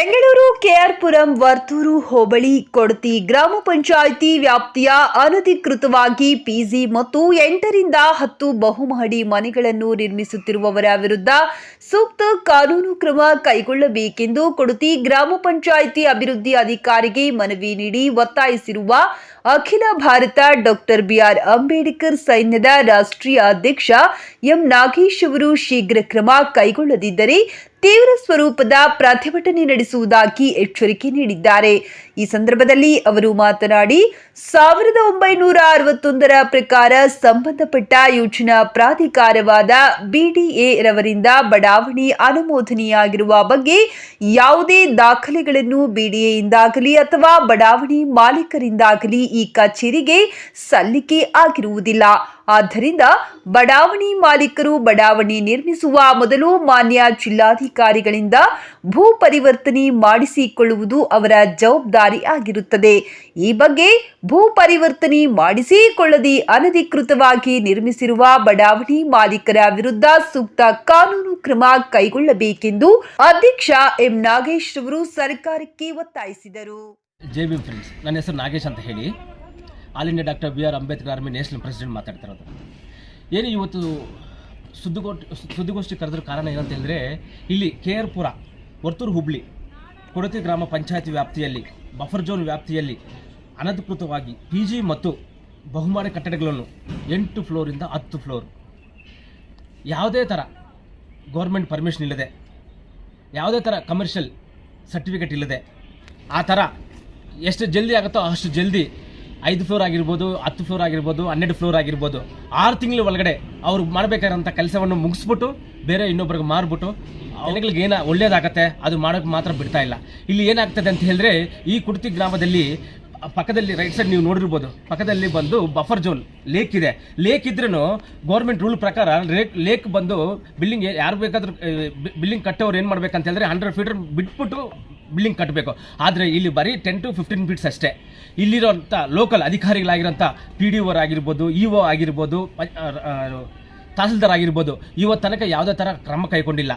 ಬೆಂಗಳೂರು ಕೆಆರ್ಪುರಂ ವರ್ತೂರು ಹೋಬಳಿ ಕೊಡತಿ ಗ್ರಾಮ ಪಂಚಾಯಿತಿ ವ್ಯಾಪ್ತಿಯ ಅನಧಿಕೃತವಾಗಿ ಪಿಜಿ ಮತ್ತು ಎಂಟರಿಂದ ಹತ್ತು ಬಹುಮಹಡಿ ಮನೆಗಳನ್ನು ನಿರ್ಮಿಸುತ್ತಿರುವವರ ವಿರುದ್ಧ ಸೂಕ್ತ ಕಾನೂನು ಕ್ರಮ ಕೈಗೊಳ್ಳಬೇಕೆಂದು ಕೊಡತಿ ಗ್ರಾಮ ಪಂಚಾಯಿತಿ ಅಭಿವೃದ್ಧಿ ಅಧಿಕಾರಿಗೆ ಮನವಿ ನೀಡಿ ಒತ್ತಾಯಿಸಿರುವ ಅಖಿಲ ಭಾರತ ಡಾಕ್ಟರ್ ಬಿಆರ್ ಅಂಬೇಡ್ಕರ್ ಸೈನ್ಯದ ರಾಷ್ಟ್ರೀಯ ಅಧ್ಯಕ್ಷ ಎಂ ನಾಗೇಶ್ ಅವರು ಶೀಘ್ರ ಕ್ರಮ ಕೈಗೊಳ್ಳದಿದ್ದರೆ ತೀವ್ರ ಸ್ವರೂಪದ ಪ್ರತಿಭಟನೆ ನಡೆಸುವುದಾಗಿ ಎಚ್ಚರಿಕೆ ನೀಡಿದ್ದಾರೆ. ಈ ಸಂದರ್ಭದಲ್ಲಿ ಅವರು ಮಾತನಾಡಿ, ಸಾವಿರದ ಒಂಬೈನೂರ ಅರವತ್ತೊಂದರ ಪ್ರಕಾರ ಸಂಬಂಧಪಟ್ಟ ಯೋಜನಾ ಪ್ರಾಧಿಕಾರವಾದ ಬಿಡಿಎ ರವರಿಂದ ಬಡಾವಣೆ ಅನುಮೋದನೆಯಾಗಿರುವ ಬಗ್ಗೆ ಯಾವುದೇ ದಾಖಲೆಗಳನ್ನು ಬಿಡಿಎಯಿಂದಾಗಲಿ ಅಥವಾ ಬಡಾವಣೆ ಮಾಲೀಕರಿಂದಾಗಲಿ ಈ ಕಚೇರಿಗೆ ಸಲ್ಲಿಕೆ ಆಗಿರುವುದಿಲ್ಲ. ಆದ್ದರಿಂದ ಬಡಾವಣೆ ಮಾಲೀಕರು ಬಡಾವಣೆ ನಿರ್ಮಿಸುವ ಮೊದಲು ಮಾನ್ಯ ಜಿಲ್ಲಾಧಿಕಾರಿಗಳಿಂದ ಭೂ ಪರಿವರ್ತನೆ ಮಾಡಿಸಿಕೊಳ್ಳುವುದು ಅವರ ಜವಾಬ್ದಾರಿ ಆಗಿರುತ್ತದೆ ಈ ಬಗ್ಗೆ ಭೂ ಪರಿವರ್ತನೆ ಮಾಡಿಸಿಕೊಳ್ಳದೆ ಅನಧಿಕೃತವಾಗಿ ನಿರ್ಮಿಸಿರುವ ಬಡಾವಣೆ ಮಾಲೀಕರ ವಿರುದ್ಧ ಸೂಕ್ತ ಕಾನೂನು ಕ್ರಮ ಕೈಗೊಳ್ಳಬೇಕೆಂದು ಅಧ್ಯಕ್ಷ ಎಂ ನಾಗೇಶ್ ಅವರು ಸರ್ಕಾರಕ್ಕೆ ಒತ್ತಾಯಿಸಿದರು. ಜೆ ಫ್ರೆಂಡ್ಸ್ ನನ್ನ ಹೆಸರು ನಾಗೇಶ್ ಅಂತ ಹೇಳಿ all India doctor B R Ambedkar army national president ಮಾತಾಡ್ತಾ ಇರೋದು. ಏನು ಇವತ್ತು ಸುದ್ದಿಗೋಷ್ಠಿ ಸುದ್ದಿಗೋಷ್ಠಿ ಕರೆದ್ರ ಕಾರಣ ಏನಂತ ಹೇಳಿದ್ರೆ, ಇಲ್ಲಿ ಕೆ ಆರ್ ಪುರ, ವರ್ತೂರು ಹುಬ್ಳಿ ಕೊಡತಿ ಗ್ರಾಮ ಪಂಚಾಯತಿ ವ್ಯಾಪ್ತಿಯಲ್ಲಿ ಬಫರ್ ಜೋನ್ ವ್ಯಾಪ್ತಿಯಲ್ಲಿ ಅನಧಿಕೃತವಾಗಿ ಪಿ ಜಿ ಮತ್ತು ಬಹುಮಾನ ಕಟ್ಟಡಗಳನ್ನು ಎಂಟು ಫ್ಲೋರಿಂದ ಹತ್ತು ಫ್ಲೋರ್ ಯಾವುದೇ ಥರ ಗೌರ್ಮೆಂಟ್ ಪರ್ಮಿಷನ್ ಇಲ್ಲದೆ, ಯಾವುದೇ ಥರ ಕಮರ್ಷಿಯಲ್ ಸರ್ಟಿಫಿಕೇಟ್ ಇಲ್ಲದೆ, ಆ ಥರ ಎಷ್ಟು ಜಲ್ದಿ ಆಗುತ್ತೋ ಅಷ್ಟು ಜಲ್ದಿ ಐದು ಫ್ಲೋರ್ ಆಗಿರ್ಬೋದು, ಹತ್ತು ಫ್ಲೋರ್ ಆಗಿರ್ಬೋದು, ಹನ್ನೆರಡು ಫ್ಲೋರ್ ಆಗಿರ್ಬೋದು, ಆರು ತಿಂಗಳ ಒಳಗಡೆ ಅವ್ರು ಮಾಡಬೇಕಾದಂಥ ಕೆಲಸವನ್ನು ಮುಗಿಸ್ಬಿಟ್ಟು ಬೇರೆ ಇನ್ನೊಬ್ರಿಗೆ ಮಾರ್ಬಿಟ್ಟು ಜನಗಳಿಗೆ ಏನ ಒಳ್ಳೇದಾಗತ್ತೆ, ಅದು ಮಾಡೋಕೆ ಮಾತ್ರ ಬಿಡ್ತಾ ಇಲ್ಲ. ಇಲ್ಲಿ ಏನಾಗ್ತದೆ ಅಂತ ಹೇಳಿದ್ರೆ, ಈ ಕುಡ್ತಿ ಗ್ರಾಮದಲ್ಲಿ ಪಕ್ಕದಲ್ಲಿ, ರೈಟ್ ಸೈಡ್ ನೀವು ನೋಡಿರ್ಬೋದು, ಪಕ್ಕದಲ್ಲಿ ಬಂದು ಬಫರ್ ಜೋನ್ ಲೇಕ್ ಇದೆ. ಲೇಕ್ ಇದ್ರೂ ಗೌರ್ಮೆಂಟ್ ರೂಲ್ ಪ್ರಕಾರ ಲೇಕ್ ಲೇಕ್ ಬಂದು ಬಿಲ್ಡಿಂಗ್ ಯಾರು ಬೇಕಾದ್ರೂ ಬಿಲ್ಡಿಂಗ್ ಕಟ್ಟೋರು ಏನು ಮಾಡ್ಬೇಕಂತ ಹೇಳಿದ್ರೆ ಹಂಡ್ರೆಡ್ ಫೀಟರ್ ಬಿಟ್ಬಿಟ್ಟು ಬಿಲ್ಡಿಂಗ್ ಕಟ್ಟಬೇಕು ಆದರೆ ಇಲ್ಲಿ ಬರೀ ಟೆನ್ ಟು ಫಿಫ್ಟೀನ್ ಫೀಟ್ಸ್ ಅಷ್ಟೇ. ಇಲ್ಲಿರೋಂಥ ಲೋಕಲ್ ಅಧಿಕಾರಿಗಳಾಗಿರೋಂಥ ಪಿ ಡಿ ಓರ್ ಆಗಿರ್ಬೋದು ಇ ಒ ಆಗಿರ್ಬೋದು ತಹಸೀಲ್ದಾರ್ ಆಗಿರ್ಬೋದು, ಇವತ್ತು ತನಕ ಯಾವುದೇ ಥರ ಕ್ರಮ ಕೈಗೊಂಡಿಲ್ಲ.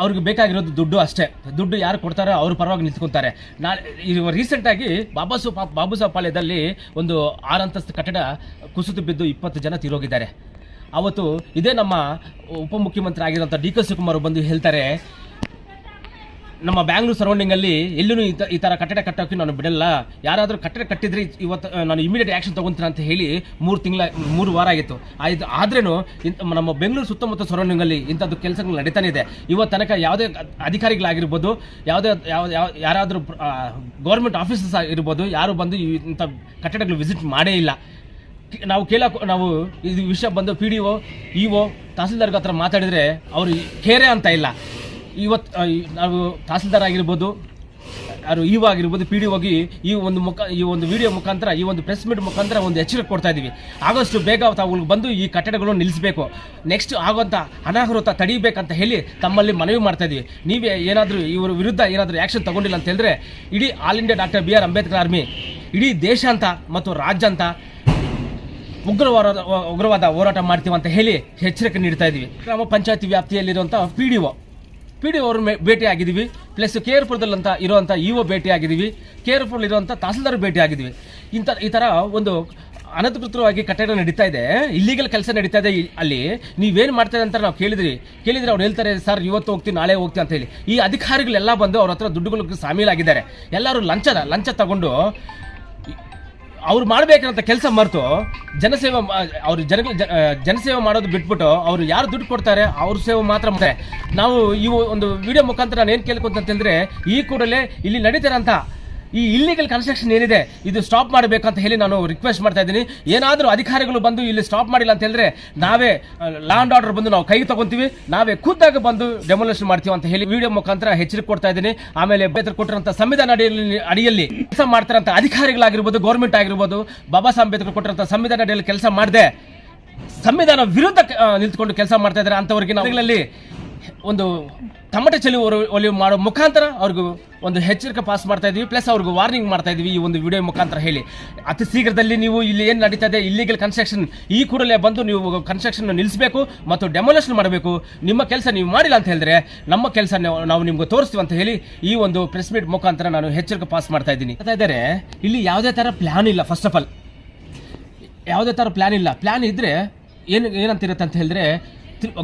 ಅವ್ರಿಗೆ ಬೇಕಾಗಿರೋದು ದುಡ್ಡು ಅಷ್ಟೇ. ದುಡ್ಡು ಯಾರು ಕೊಡ್ತಾರೋ ಅವ್ರ ಪರವಾಗಿ ನಿಂತ್ಕೊತಾರೆ. ನಾ ಇದು ರೀಸೆಂಟಾಗಿ ಬಾಬಾ ಸು ಬಾಬು ಸಾಹೇಬ್ ಪಾಳ್ಯದಲ್ಲಿ ಒಂದು ಆರು ಅಂತಸ್ತು ಕಟ್ಟಡ ಕುಸಿತು ಬಿದ್ದು ಇಪ್ಪತ್ತು ಜನ ತಿರೋಗಿದ್ದಾರೆ. ಅವತ್ತು ಇದೇ ನಮ್ಮ ಉಪಮುಖ್ಯಮಂತ್ರಿ ಆಗಿರೋಂಥ ಡಿ ಕೆ ಶಿವಕುಮಾರ್ ಬಂದು ಹೇಳ್ತಾರೆ ನಮ್ಮ ಬ್ಯಾಂಗ್ಳೂರ್ ಸರೌಂಡಿಂಗಲ್ಲಿ ಎಲ್ಲೂ ಈ ತ- ಈ ಥರ ಕಟ್ಟಡ ಕಟ್ಟೋಕೆ ನಾನು ಬಿಡಲ್ಲ. ಯಾರಾದರೂ ಕಟ್ಟಡ ಕಟ್ಟಿದ್ರೆ ಇವತ್ತು ನಾನು ಇಮಿಡಿಯೇಟ್ ಆ್ಯಕ್ಷನ್ ತಗೊಂತೀನಿ ಅಂತ ಹೇಳಿ ಮೂರು ತಿಂಗಳ, ಮೂರು ವಾರ ಆಗಿತ್ತು ಆಯ್ತು ಆದ್ರೂ ನಮ್ಮ ಬೆಂಗಳೂರು ಸುತ್ತಮುತ್ತ ಸರೌಂಡಿಂಗಲ್ಲಿ ಇಂಥದ್ದು ಕೆಲಸಗಳು ನಡೀತಾನೆ ಇದೆ. ಇವತ್ತು ತನಕ ಯಾವುದೇ ಅಧಿಕಾರಿಗಳಾಗಿರ್ಬೋದು, ಯಾವುದೇ, ಯಾವ ಯಾವ, ಯಾರಾದರೂ ಗೌರ್ಮೆಂಟ್ ಆಫೀಸಸ್ ಆಗಿರ್ಬೋದು, ಯಾರು ಬಂದು ಇಂಥ ಕಟ್ಟಡಗಳು ವಿಸಿಟ್ ಮಾಡೇ ಇಲ್ಲ. ನಾವು ಕೇಳಕ್ಕೆ ನಾವು ಇದು ವಿಷಯ ಬಂದು P D O E O ತಹಸೀಲ್ದಾರ್ಗ ಹತ್ರ ಮಾತಾಡಿದರೆ ಅವರು ಕೇರೆ ಅಂತ ಇಲ್ಲ. ಇವತ್ತು ನಾವು ತಹಸೀಲ್ದಾರ್ ಆಗಿರ್ಬೋದು, ಯಾರು ಒ ಆಗಿರ್ಬೋದು, ಪಿ ಡಿ ಹೋಗಿ ಈ ಒಂದು ಮುಖ, ಈ ಒಂದು ವಿಡಿಯೋ ಮುಖಾಂತರ, ಈ ಒಂದು ಪ್ರೆಸ್ ಮೀಟ್ ಮುಖಾಂತರ ಒಂದು ಎಚ್ಚರಿಕೆ ಕೊಡ್ತಾ ಇದ್ದೀವಿ ಆದಷ್ಟು ಬೇಗ ತಾವು ಬಂದು ಈ ಕಟ್ಟಡಗಳು ನಿಲ್ಲಿಸಬೇಕು. ನೆಕ್ಸ್ಟ್ ಆಗುವಂಥ ಅನಾಹುತ ತಡೀಬೇಕಂತ ಹೇಳಿ ತಮ್ಮಲ್ಲಿ ಮನವಿ ಮಾಡ್ತಾ ಇದ್ದೀವಿ ನೀವೇ ಏನಾದರೂ ಇವರ ವಿರುದ್ಧ ಏನಾದರೂ ಆ್ಯಕ್ಷನ್ ತಗೊಂಡಿಲ್ಲ ಅಂತ ಹೇಳಿದ್ರೆ, ಇಡೀ all India doctor B R Ambedkar army ಇಡೀ ದೇಶ ಅಂತ ಮತ್ತು ರಾಜ್ಯ ಅಂತ ಉಗ್ರವಾದ ಉಗ್ರವಾದ ಹೋರಾಟ ಮಾಡ್ತೀವಿ ಅಂತ ಹೇಳಿ ಎಚ್ಚರಿಕೆ ನೀಡ್ತಾ ಇದ್ದೀವಿ ಗ್ರಾಮ ಪಂಚಾಯತಿ ವ್ಯಾಪ್ತಿಯಲ್ಲಿರುವಂಥ P D O P D ಅವರು ಭೇಟಿ ಆಗಿದ್ದೀವಿ ಪ್ಲಸ್ ಕೇರ್ಪುರದಲ್ಲಂತ ಇರುವಂಥ ಇ ಒ ಭೇಟಿ ಆಗಿದ್ದೀವಿ ಕೇರ್ಪುರಲ್ಲಿ ಇರುವಂಥ ತಹಸೀಲ್ದಾರ್ ಭೇಟಿ ಆಗಿದ್ದೀವಿ ಇಂಥ ಈ ಥರ ಒಂದು ಅನಧಿಕೃತವಾಗಿ ಕಟ್ಟಡ ನಡೀತಾ ಇದೆ. ಇಲ್ಲಿಗಲ್ ಕೆಲಸ ನಡೀತಾ ಇದೆ ಅಲ್ಲಿ. ನೀವೇನು ಮಾಡ್ತಾ ಅಂತ ನಾವು ಕೇಳಿದ್ರಿ. ಕೇಳಿದ್ರೆ ಅವ್ರು ಹೇಳ್ತಾರೆ, ಸರ್, ಇವತ್ತು ಹೋಗ್ತೀನಿ, ನಾಳೆ ಹೋಗ್ತೀನಿ ಅಂತ ಹೇಳಿ. ಈ ಅಧಿಕಾರಿಗಳೆಲ್ಲ ಬಂದು ಅವ್ರ ಹತ್ರ ದುಡ್ಡುಗಳಿಗೆ ಸಾಮೀಲಾಗಿದ್ದಾರೆ. ಎಲ್ಲರೂ ಲಂಚದ ಲಂಚ ತಗೊಂಡು, ಅವ್ರು ಮಾಡಬೇಕಂತ ಕೆಲಸ ಮರೆತು ಜನಸೇವೆ ಅವ್ರು ಜನ ಜನಸೇವೆ ಮಾಡೋದು ಬಿಟ್ಬಿಟ್ಟು ಅವ್ರು ಯಾರು ದುಡ್ಡು ಕೊಡ್ತಾರೆ, ಅವ್ರ ಸೇವೆ ಮಾತ್ರ ಮಾಡ್ತಾರೆ ನಾವು ಈ ಒಂದು ವಿಡಿಯೋ ಮುಖಾಂತರ ನಾನು ಏನು ಕೇಳ್ಕೊತಂತಂದ್ರೆ ಈ ಕೂಡಲೇ ಇಲ್ಲಿ ನಡೀತಾರಂತ ಈ ಇಲ್ಲಿಗಲ್ ಕನ್ಸ್ಟ್ರಕ್ಷನ್ ಏನಿದೆ, ಇದು ಸ್ಟಾಪ್ ಮಾಡಬೇಕಂತ ಹೇಳಿ ನಾನು ರಿಕ್ವೆಸ್ಟ್ ಮಾಡ್ತಾ ಇದ್ದೀನಿ. ಏನಾದರೂ ಅಧಿಕಾರಿಗಳು ಬಂದು ಇಲ್ಲಿ ಸ್ಟಾಪ್ ಮಾಡಿಲ್ಲ ಅಂತ ಹೇಳಿದ್ರೆ ನಾವೇ ಲ್ಯಾಂಡ್ ಆರ್ಡರ್ ಬಂದು ನಾವು ಕೈ ತಗೊಂತೀವಿ. ನಾವೇ ಖುದ್ದಾಗಿ ಬಂದು ಡೆಮೊಲೇಷನ್ ಮಾಡ್ತೀವಿ ಅಂತ ಹೇಳಿ ವಿಡಿಯೋ ಮುಖಾಂತರ ಎಚ್ಚರಿಕೆ ಕೊಡ್ತಾ ಇದ್ದೀನಿ. ಆಮೇಲೆ ಬೇತರ ಕೊಟ್ಟಿರುವಂಥ ಸಂವಿಧಾನ ಅಡಿಯಲ್ಲಿ ಅಡಿಯಲ್ಲಿ ಕೆಲಸ ಮಾಡ್ತಾರಂತ ಅಧಿಕಾರಿಗಳಾಗಿರ್ಬೋದು ಗೌರ್ಮೆಂಟ್ ಆಗಿರ್ಬೋದು, ಬಾಬಾ ಸಾಹೇಬ್ ಅಂಬೇಡ್ಕರ್ ಕೊಟ್ಟಿರುವಂಥ ಸಂವಿಧಾನ ಅಡಿಯಲ್ಲಿ ಕೆಲಸ ಮಾಡದೆ, ಸಂವಿಧಾನ ವಿರುದ್ಧ ನಿಂತ್ಕೊಂಡು ಕೆಲಸ ಮಾಡ್ತಾ ಇದ್ದಾರೆ ಅಂಥವ್ರಿಗೆ ನಾವುಗಳಲ್ಲಿ ಒಂದು ತಮಟೆ ಚಲಿ ಒಲಿ ಮಾಡೋ ಮುಖಾಂತರ ಅವ್ರಿಗೂ ಒಂದು ಎಚ್ಚರಿಕೆ ಪಾಸ್ ಮಾಡ್ತಾ ಇದೀವಿ. ಪ್ಲಸ್ ಅವ್ರಿಗೆ ವಾರ್ನಿಂಗ್ ಮಾಡ್ತಾ ಇದೀವಿ ಈ ಒಂದು ವಿಡಿಯೋ ಮುಖಾಂತರ ಹೇಳಿ. ಅತಿ ಶೀಘ್ರದಲ್ಲಿ ನೀವು ಇಲ್ಲಿ ಏನು ನಡೀತಾ ಇದೆ ಇಲ್ಲಿಗಲ್ ಕನ್ಸ್ಟ್ರಕ್ಷನ್ ಈ ಕೂಡಲೇ ಬಂದು ನೀವು ಕನ್ಸ್ಟ್ರಕ್ಷನ್ ನಿಲ್ಲಿಸಬೇಕು ಮತ್ತು ಡೆಮೊಲೇಷನ್ ಮಾಡಬೇಕು. ನಿಮ್ಮ ಕೆಲಸ ನೀವು ಮಾಡಿಲ್ಲ ಅಂತ ಹೇಳಿದ್ರೆ ನಮ್ಮ ಕೆಲಸ ನಾವು ನಿಮ್ಗೆ ತೋರಿಸ್ತೀವಿ ಅಂತ ಹೇಳಿ ಈ ಒಂದು ಪ್ರೆಸ್ ಮೀಟ್ ಮುಖಾಂತರ ನಾನು ಎಚ್ಚರಿಕೆ ಪಾಸ್ ಮಾಡ್ತಾ ಇದ್ದೀನಿ. ಅಂತ ಇದ್ದಾರೆ, ಇಲ್ಲಿ ಯಾವುದೇ ಥರ ಪ್ಲಾನ್ ಇಲ್ಲ. ಫಸ್ಟ್ ಆಫ್ ಆಲ್ ಯಾವುದೇ ಥರ ಪ್ಲ್ಯಾನ್ ಇಲ್ಲ. ಪ್ಲ್ಯಾನ್ ಇದ್ದರೆ ಏನು ಏನಂತಿರುತ್ತೆ ಅಂತ ಹೇಳಿದ್ರೆ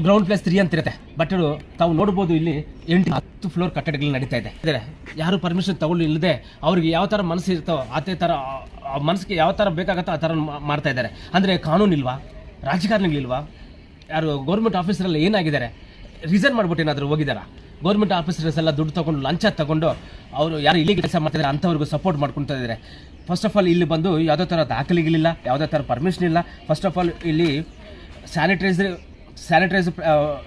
ಗ್ರೌಂಡ್ ಪ್ಲಸ್ ತ್ರೀ ಅಂತಿರುತ್ತೆ. ಬಟ್ ತಾವು ನೋಡ್ಬೋದು ಇಲ್ಲಿ ಎಂಟು ಹತ್ತು ಫ್ಲೋರ್ ಕಟ್ಟಡಗಳು ನಡೀತಾ ಇದೆ. ಯಾರು ಪರ್ಮಿಷನ್ ತಗೊಂಡು ಇಲ್ಲದೆ ಅವ್ರಿಗೆ ಯಾವ ಥರ ಮನಸ್ಸು ಇರ್ತೋ ಅದೇ ಥರ ಮನಸ್ಸಿಗೆ ಯಾವ ಥರ ಬೇಕಾಗತ್ತೋ ಆ ಥರ ಮಾಡ್ತಾ ಇದ್ದಾರೆ. ಅಂದರೆ ಕಾನೂನಿಲ್ವಾ ರಾಜಕಾರಣಿಗಳಿಲ್ವಾ ಯಾರು ಗೌರ್ಮೆಂಟ್ ಆಫೀಸರಲ್ಲಿ ಏನಾಗಿದ್ದಾರೆ? ರಿಸೈನ್ ಮಾಡ್ಬಿಟ್ಟು ಏನಾದರೂ ಹೋಗಿದ್ದಾರಾ? ಗೌರ್ಮೆಂಟ್ ಆಫೀಸರ್ಸ್ ಎಲ್ಲ ದುಡ್ಡು ತಗೊಂಡು ಲಂಚ ತಗೊಂಡು ಅವರು ಯಾರು ಇಲ್ಲಿ ಕೆಲಸ ಮಾಡ್ತಿದ್ದಾರೆ ಅಂಥವ್ರಿಗೂ ಸಪೋರ್ಟ್ ಮಾಡ್ಕೊತಾ ಇದ್ದಾರೆ. ಫಸ್ಟ್ ಆಫ್ ಆಲ್ ಇಲ್ಲಿ ಬಂದು ಯಾವುದೇ ಥರ ದಾಖಲೆಗಳಿಲ್ಲ, ಯಾವುದೇ ಥರ ಪರ್ಮಿಷನ್ ಇಲ್ಲ. ಫಸ್ಟ್ ಆಫ್ ಆಲ್ ಇಲ್ಲಿ ಸ್ಯಾನಿಟೈಸರ್ ಸ್ಯಾನಿಟೈಸ್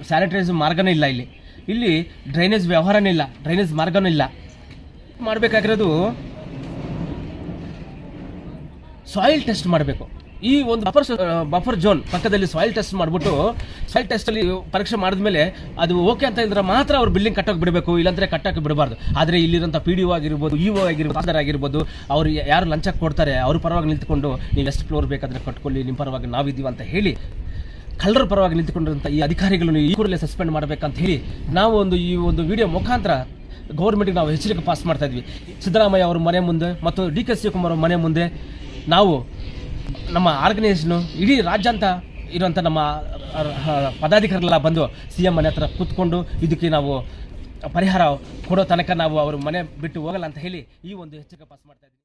ಸ್ಯಾನಿಟೈಸ್ ಮಾರ್ಗನೇ ಇಲ್ಲ ಇಲ್ಲಿ. ಇಲ್ಲಿ ಡ್ರೈನೇಜ್ ವ್ಯವಹಾರನೇ ಇಲ್ಲ, ಡ್ರೈನೇಜ್ ಮಾರ್ಗನೂ ಇಲ್ಲ. ಮಾಡಬೇಕಾಗಿರೋದು ಸಾಯಿಲ್ ಟೆಸ್ಟ್ ಮಾಡಬೇಕು. ಈ ಒಂದು ಬಫರ್ ಬಫರ್ ಜೋನ್ ಪಕ್ಕದಲ್ಲಿ ಸಾಯಿಲ್ ಟೆಸ್ಟ್ ಮಾಡಿಬಿಟ್ಟು ಸಾಯಿಲ್ ಟೆಸ್ಟಲ್ಲಿ ಪರೀಕ್ಷೆ ಮಾಡಿದ್ಮೇಲೆ ಅದು ಓಕೆ ಅಂತ ಇದ್ರೆ ಮಾತ್ರ ಅವ್ರು ಬಿಲ್ಡಿಂಗ್ ಕಟ್ಟೋಕೆ ಬಿಡಬೇಕು, ಇಲ್ಲಾಂದರೆ ಕಟ್ಟೋಕೆ ಬಿಡಬಾರ್ದು. ಆದರೆ ಇಲ್ಲಿರೋಂಥ ಪಿ ಡಿ ಒ ಆಗಿರ್ಬೋದು ಇ ಒ ಆಗಿರ್ಬೋದು ಆಧಾರ್ ಆಗಿರ್ಬೋದು, ಅವ್ರು ಯಾರು ಲಂಚಕ್ಕೆ ಕೊಡ್ತಾರೆ, ಅವ್ರ ಪರವಾಗಿ ನಿಂತ್ಕೊಂಡು, ನೀವು ಎಷ್ಟು ಫ್ಲೋರ್ ಬೇಕಾದ್ರೆ ಕಟ್ಕೊಳ್ಳಿ ನಿಮ್ಮ ಪರವಾಗಿ ನಾವಿದ್ದೀವಿ ಅಂತ ಹೇಳಿ ಕಳ್ಳರ ಪರವಾಗಿ ನಿಂತುಕೊಂಡಿರುವಂಥ ಈ ಅಧಿಕಾರಿಗಳನ್ನು ಈ ಕೂಡಲೇ ಸಸ್ಪೆಂಡ್ ಮಾಡಬೇಕಂತ ಹೇಳಿ ನಾವು ಒಂದು ಈ ಒಂದು ವಿಡಿಯೋ ಮುಖಾಂತರ ಗೌರ್ಮೆಂಟ್ಗೆ ನಾವು ಎಚ್ಚರಿಕೆ ಪಾಸ್ ಮಾಡ್ತಾ ಇದ್ವಿ. ಸಿದ್ದರಾಮಯ್ಯ ಅವರ ಮನೆ ಮುಂದೆ ಮತ್ತು ಡಿ ಕೆ ಶಿವಕುಮಾರ್ ಅವರ ಮನೆ ಮುಂದೆ ನಾವು ನಮ್ಮ ಆರ್ಗನೈಸೇಷನು ಇಡೀ ರಾಜ್ಯಾಂತ ಇರುವಂಥ ನಮ್ಮ ಪದಾಧಿಕಾರಿಗಳೆಲ್ಲ ಬಂದು ಸಿ ಎಂ ಮನೆ ಹತ್ರ ಕೂತ್ಕೊಂಡು ಇದಕ್ಕೆ ನಾವು ಪರಿಹಾರ ಕೊಡೋ ತನಕ ನಾವು ಅವ್ರ ಮನೆ ಬಿಟ್ಟು ಹೋಗಲ್ಲ ಅಂತ ಹೇಳಿ ಈ ಒಂದು ಎಚ್ಚರಿಕೆ ಪಾಸ್ ಮಾಡ್ತಾ ಇದ್ವಿ.